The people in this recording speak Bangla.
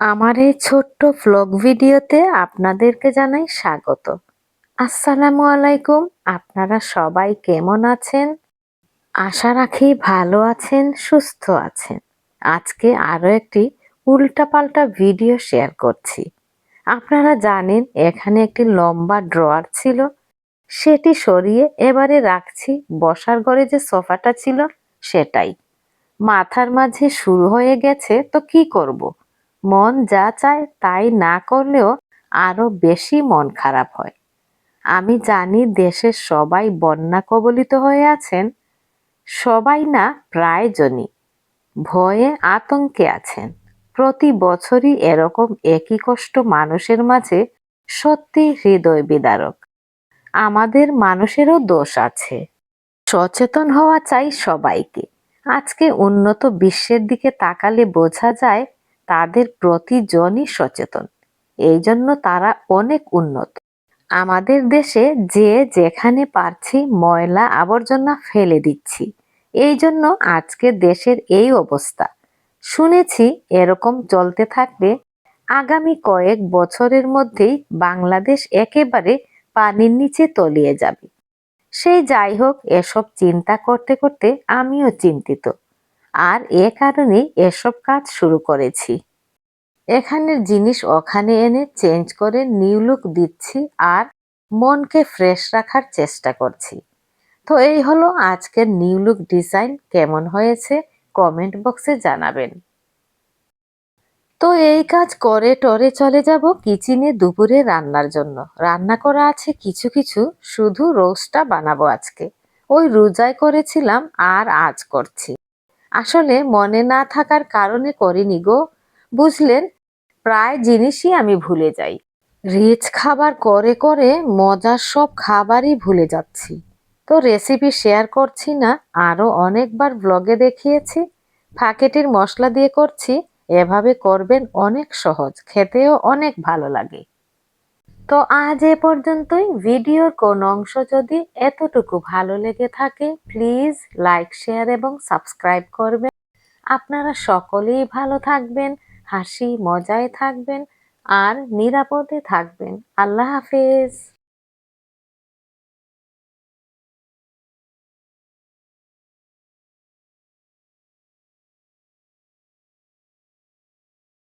আমার এই ছোট্ট ভ্লগ ভিডিওতে আপনাদেরকে জানাই স্বাগত। আসসালামু আলাইকুম, আপনারা সবাই কেমন আছেন? আশা রাখি ভালো আছেন, সুস্থ আছেন। আজকে আরও একটি উল্টাপাল্টা ভিডিও শেয়ার করছি। আপনারা জানেন, এখানে একটি লম্বা ড্রয়ার ছিল। সেটি সরিয়ে এবারে রাখছি, বসার ঘরে যে সোফাটা ছিল, সেটাই। মাথার মাঝে শুরু হয়ে গেছে, তো কি করব। মন যা চায় তাই না করলেও আরও বেশি মন খারাপ হয়। আমি জানি দেশের সবাই বন্যা কবলিত হয়ে আছেন, সবাই না প্রায়জনই ভয়ে আতঙ্কে আছেন। প্রতি বছরই এরকম একই কষ্ট মানুষের মাঝে সত্যি হৃদয় বিদারক। আমাদের মানুষেরও দোষ আছে। সচেতন হওয়া চাই সবাইকে। আজকে উন্নত বিশ্বের দিকে তাকালে বোঝা যায় তাদের প্রতিজনই সচেতন। এই জন্য তারা অনেক উন্নত। আমাদের দেশে যে যেখানে পারছি ময়লা আবর্জনা ফেলে দিচ্ছি। এই জন্য আজকে দেশের এই অবস্থা। শুনেছি এরকম চলতে থাকবে। আগামী কয়েক বছরের মধ্যেই বাংলাদেশ একেবারে পানির নিচে তলিয়ে যাবে। সেই যাই হোক, এসব চিন্তা করতে করতে আমিও চিন্তিত। আর এ কারণে এসব কাজ শুরু করেছি। এখানের জিনিস ওখানে এনে চেঞ্জ করে নিউ লুক দিচ্ছি আর মনকে ফ্রেশ রাখার চেষ্টা করছি। তো এই হলো আজকের নিউ লুক ডিজাইন, কেমন হয়েছে কমেন্ট বক্সে জানাবেন। তো এই কাজ করে টরে চলে যাব কিচেনে দুপুরে রান্নার জন্য। রান্না করা আছে কিছু কিছু, শুধু রোস্টটা বানাবো আজকে। ওই রোজায় করেছিলাম আর আজ করছি। আসলে মনে না থাকার কারণে করিনি গো। বুঝলেন, প্রায় জিনিসই আমি ভুলে যাই। রিচ খাবার করে করে মজার সব খাবারই ভুলে যাচ্ছি। তো রেসিপি শেয়ার করছি না আরও অনেকবার ব্লগে দেখিয়েছি। ফাঁকেটির মশলা দিয়ে করছি, এভাবে করবেন অনেক সহজ, খেতেও অনেক ভালো লাগে। তো আজ এ পর্যন্তই। ভিডিওর কোন অংশ যদি এতটুকু ভালো লেগে থাকে প্লিজ লাইক শেয়ার এবং সাবস্ক্রাইব করবেন। আপনারা সকলেই ভালো থাকবেন, হাসি, মজায় থাকবেন আর নিরাপদে থাকবেন। আল্লাহ হাফেজ।